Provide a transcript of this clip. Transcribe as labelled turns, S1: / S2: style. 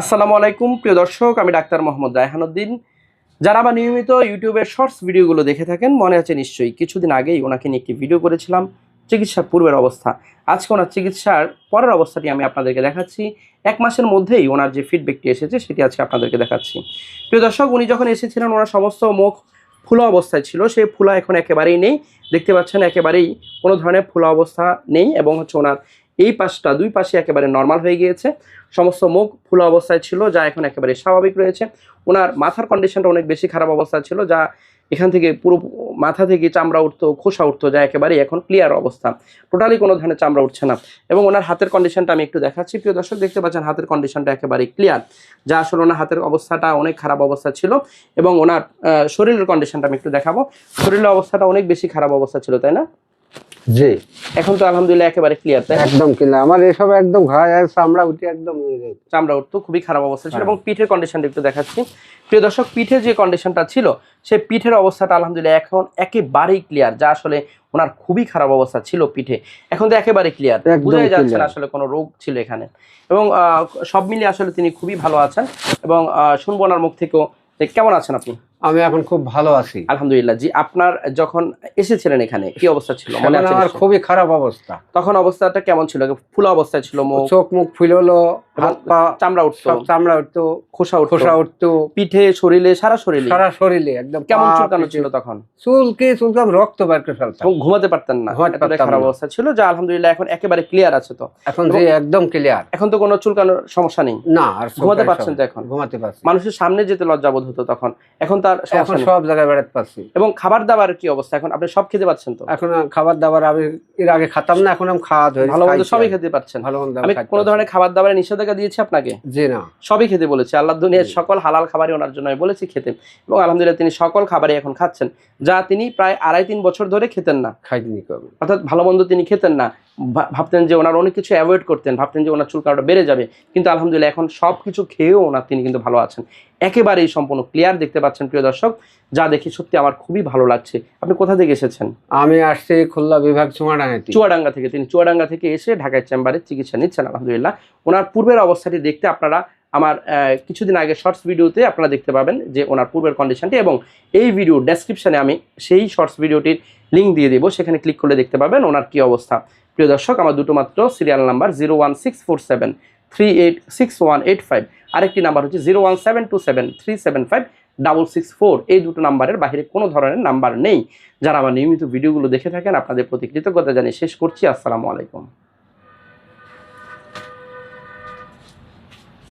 S1: আসসালামু আলাইকুম, প্রিয় দর্শক, আমি ডাক্তার মোহাম্মদ রায়হানুদ্দিন যারা আমার নিয়মিত ইউটিউবের শর্টস ভিডিওগুলো দেখে থাকেন, মনে আছে নিশ্চয়ই, কিছুদিন আগেই ওনাকে নিয়ে একটি ভিডিও করেছিলাম, চিকিৎসার পূর্বের অবস্থা। আজকে ওনার চিকিৎসার পরের অবস্থাটি আমি আপনাদেরকে দেখাচ্ছি। এক মাসের মধ্যেই ওনার যে ফিডব্যাকটি এসেছে, সেটি আজকে আপনাদেরকে দেখাচ্ছি। প্রিয় দর্শক, উনি যখন এসেছিলেন, ওনার সমস্ত মুখ ফুলো অবস্থায় ছিল, সেই ফুলা এখন একেবারেই নেই। দেখতে পাচ্ছেন, একেবারেই কোনো ধরনের ফুলা অবস্থা নেই এবং হচ্ছে ওনার এই পাশটা, দুই পাশে একেবারে নর্মাল হয়ে গিয়েছে। সমস্ত মুখ ফুলো অবস্থায় ছিল, যা এখন একেবারে স্বাভাবিক রয়েছে। ওনার মাথার কন্ডিশনটা অনেক বেশি খারাপ অবস্থা ছিল, যা এখান থেকে পুরো মাথা থেকে চামড়া উঠতো, খোসা উঠতো, যা একেবারেই এখন ক্লিয়ার অবস্থা। টোটালি কোনো ধরনের চামড়া উঠছে না। এবং ওনার হাতের কন্ডিশনটা আমি একটু দেখাচ্ছি। প্রিয় দর্শক, দেখতে পাচ্ছেন হাতের কন্ডিশনটা একেবারেই ক্লিয়ার যা আসলে ওনার হাতের অবস্থাটা অনেক খারাপ অবস্থা ছিল এবং ওনার শরীরের কন্ডিশনটা আমি একটু দেখাবো। শরীরের অবস্থাটা অনেক বেশি খারাপ অবস্থা ছিল, তাই না?
S2: জি।
S1: এখন তো আলহামদুলিল্লাহ একেবারে ক্লিয়ার তাই?
S2: একদম কিনা আমার এসব একদম আর চামড়া উঠে একদম।
S1: চামড়া উঠতো খুবই খারাপ অবস্থা ছিল
S2: হ্যাঁ।
S1: এবং পিঠের কন্ডিশনটা একটু দেখাচ্ছি। প্রিয় দর্শক পিঠে যে কন্ডিশনটা ছিল সেই পিঠের অবস্থাটা আলহামদুলিল্লাহ এখন একেবারেই ক্লিয়ার যা আসলে ওনার খুবই খারাপ অবস্থা ছিল পিঠে। এখন তো একেবারে ক্লিয়ার বোঝাই যাচ্ছে না আসলে কোনো রোগ ছিল এখানে। এবং সব মিলিয়ে আসলে তিনি খুবই ভালো আছেন এবং শুনব ওনার মুখ থেকেও কেমন আছেন আপনি?
S2: আমি এখন খুব ভালো আছি।
S1: আলহামদুলিল্লাহ জি আপনার যখন এসেছিলেন এখানে কি অবস্থা ছিল? মনে আছে
S2: আমার খুবই খারাপ অবস্থা।
S1: তখন অবস্থাটা কেমন ছিল? ফুলা অবস্থায় ছিল
S2: চোখ মুখ ফুললো হাত পা
S1: চামড়া উঠতো?
S2: চামড়া উঠতো
S1: খোসা
S2: খোসা উঠতো।
S1: পিঠে শরীরে সারা শরীরে?
S2: সারা শরীরে একদম
S1: কেমন চুলকানো ছিল তখন?
S2: চুল কি চুলকাম রক্ত বের করে ফেলতাম।
S1: ঘুমাতে পারতেন না। খারাপ অবস্থা ছিল যা আলহামদুলিল্লাহ এখন একেবারে ক্লিয়ার আছে তো।
S2: এখন যে একদম ক্লিয়ার
S1: এখন তো কোনো চুলকানোর সমস্যা নেই।
S2: না আর
S1: ঘুমাতে পারছেন তো এখন?
S2: ঘুমাতে পারছি।
S1: মানুষের সামনে যেতে লজ্জাবোধ হতো তখন। এখন তার
S2: এখন সব জায়গায় বেড়াতে পারছি।
S1: এবং খাবার দাবার কি অবস্থা? এখন আপনি সব খেতে পাচ্ছেন তো?
S2: এখন খাবার দাবার আমি এর আগে খাতাম না এখন আমি খাওয়া ধরে
S1: ভালো মন্দ সবই খেতে পারছেন
S2: ভালো মন্দ
S1: আমি কোনো ধরনের খাবার দাবারের নিষেধাজ্ঞা দিয়েছি আপনাকে?
S2: জি না।
S1: সবই খেতে বলেছি। আল্লাহ দুনিয়ার সকল হালাল খাবারই ওনার জন্য আমি বলেছি খেতে। এবং আলহামদুলিল্লাহ তিনি সকল খাবারই এখন খাচ্ছেন। যা তিনি প্রায় আড়াই তিন বছর ধরে খেতেন না।
S2: খাইনি
S1: অর্থাৎ ভালো মন্দ তিনি খেতেন না। ভাবতেন যে ওনার অনেক কিছু অ্যাভয়েড করতেন ভাবতেন যে ওনার চুলকানোটা বেড়ে যাবে। কিন্তু আলহামদুলিল্লাহ এখন সব কিছু খেয়েও ওনার তিনি কিন্তু ভালো আছেন। একেবারেই সম্পূর্ণ ক্লিয়ার দেখতে পাচ্ছেন প্রিয় দর্শক যা দেখে সত্যি আমার খুবই ভালো লাগছে। আপনি কোথা থেকে এসেছেন?
S2: আমি আসছি খুলনা বিভাগ চুমাডাঙ্গাতে
S1: চুয়াডাঙ্গা থেকে। তিনি চুয়াডাঙ্গা থেকে এসে ঢাকায় চেম্বারে চিকিৎসা নিচ্ছেন আলহামদুলিল্লাহ। ওনার পূর্বের অবস্থাটি দেখতে আপনারা আমার কিছুদিন আগে শর্টস ভিডিওতে আপনারা দেখতে পাবেন যে ওনার পূর্বের কন্ডিশনটি এবং এই ভিডিও ডেসক্রিপশনে আমি সেই শর্টস ভিডিওটির লিঙ্ক দিয়ে দেবো। সেখানে ক্লিক করলে দেখতে পাবেন ওনার কি অবস্থা। প্রিয় দর্শক, আমার দুটো মাত্র serial number zero one six four seven three eight six one eight five আরেকটি নাম্বার হচ্ছে zero one seven two seven three seven five double six four এই দুটো নাম্বারের বাইরে কোনো ধরনের নাম্বার নেই। যারা আমার নিয়মিত ভিডিওগুলো দেখে থাকেন, আপনাদের প্রতি কৃতজ্ঞতা জানিয়ে শেষ করছি। আসসালামু আলাইকুম।